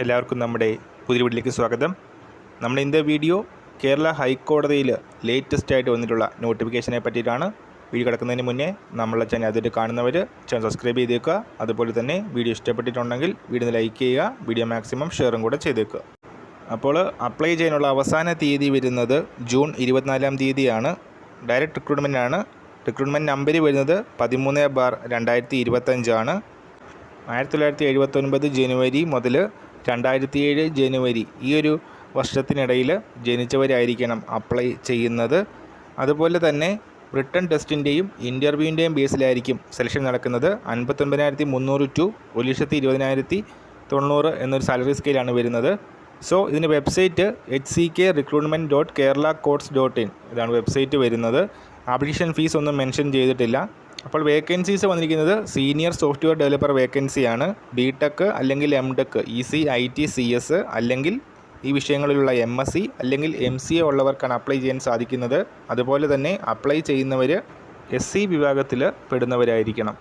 എല്ലാവർക്കും നമ്മുടെ പുതിയ വീട്ടിലേക്ക് സ്വാഗതം. നമ്മൾ ഇന്നത്തെ വീഡിയോ കേരള ഹൈക്കോടതിയിൽ ലേറ്റസ്റ്റ് ആയിട്ട് വന്നിട്ടുള്ള നോട്ടിഫിക്കേഷനെ പറ്റിയിട്ടാണ്. വീഡിയോ കിടക്കുന്നതിന് മുന്നേ നമ്മളെ ചാനൽ ആദ്യമായിട്ട് കാണുന്നവർ ചാനൽ സബ്സ്ക്രൈബ് ചെയ്തേക്കുക. അതുപോലെ തന്നെ വീഡിയോ ഇഷ്ടപ്പെട്ടിട്ടുണ്ടെങ്കിൽ വീഡിയോ ലൈക്ക് ചെയ്യുക വീഡിയോ മാക്സിമം ഷെയറും കൂടെ ചെയ്തേക്കുക. അപ്പോൾ അപ്ലൈ ചെയ്യാനുള്ള അവസാന തീയതി വരുന്നത് ജൂൺ ഇരുപത്തിനാലാം തീയതിയാണ്. ഡയറക്റ്റ് റിക്രൂട്ട്മെന്റ് ആണ്. റിക്രൂട്ട്മെന്റ് നമ്പർ വരുന്നത് പതിമൂന്ന് ബാർ രണ്ടായിരത്തി ഇരുപത്തഞ്ചാണ് ആയിരത്തി തൊള്ളായിരത്തി എഴുപത്തൊൻപത് ജനുവരി മുതൽ രണ്ടായിരത്തി ഏഴ് ജനുവരി ഈ ഒരു വർഷത്തിനിടയിൽ ജനിച്ചവരായിരിക്കണം അപ്ലൈ ചെയ്യുന്നത്. അതുപോലെ തന്നെ ബ്രിട്ടൻ ടെസ്റ്റിന്റെയും ഇന്റർവ്യൂവിന്റെയും ബേസിലായിരിക്കും സെലക്ഷൻ നടക്കുന്നത്. അൻപത്തൊൻപതിനായിരത്തി മുന്നൂറ് ടു ഒരു ലക്ഷത്തി ഇരുപതിനായിരത്തി തൊണ്ണൂറ് എന്നൊരു സാലറി സ്കെയിലാണ് വരുന്നത്. സോ ഇതിന്റെ website H C K recruitment dot Kerala courts dot in ഇതാണ് വെബ്സൈറ്റ് വരുന്നത്. ആപ്ലിക്കേഷൻ ഫീസ് ഒന്നും മെൻഷൻ ചെയ്തിട്ടില്ല. അപ്പോൾ വേക്കൻസീസ് വന്നിരിക്കുന്നത് സീനിയർ സോഫ്റ്റ്വെയർ ഡെവലപ്പർ വേക്കൻസിയാണ് ബി ടെക് അല്ലെങ്കിൽ M tech E C I T C S അല്ലെങ്കിൽ ഈ വിഷയങ്ങളിലുള്ള എം എസ് സി അല്ലെങ്കിൽ എം സി എ ഉള്ളവർക്കാണ് അപ്ലൈ ചെയ്യാൻ സാധിക്കുന്നത്. അതുപോലെ തന്നെ അപ്ലൈ ചെയ്യുന്നവർ എസ് സി വിഭാഗത്തിൽ പെടുന്നവരായിരിക്കണം.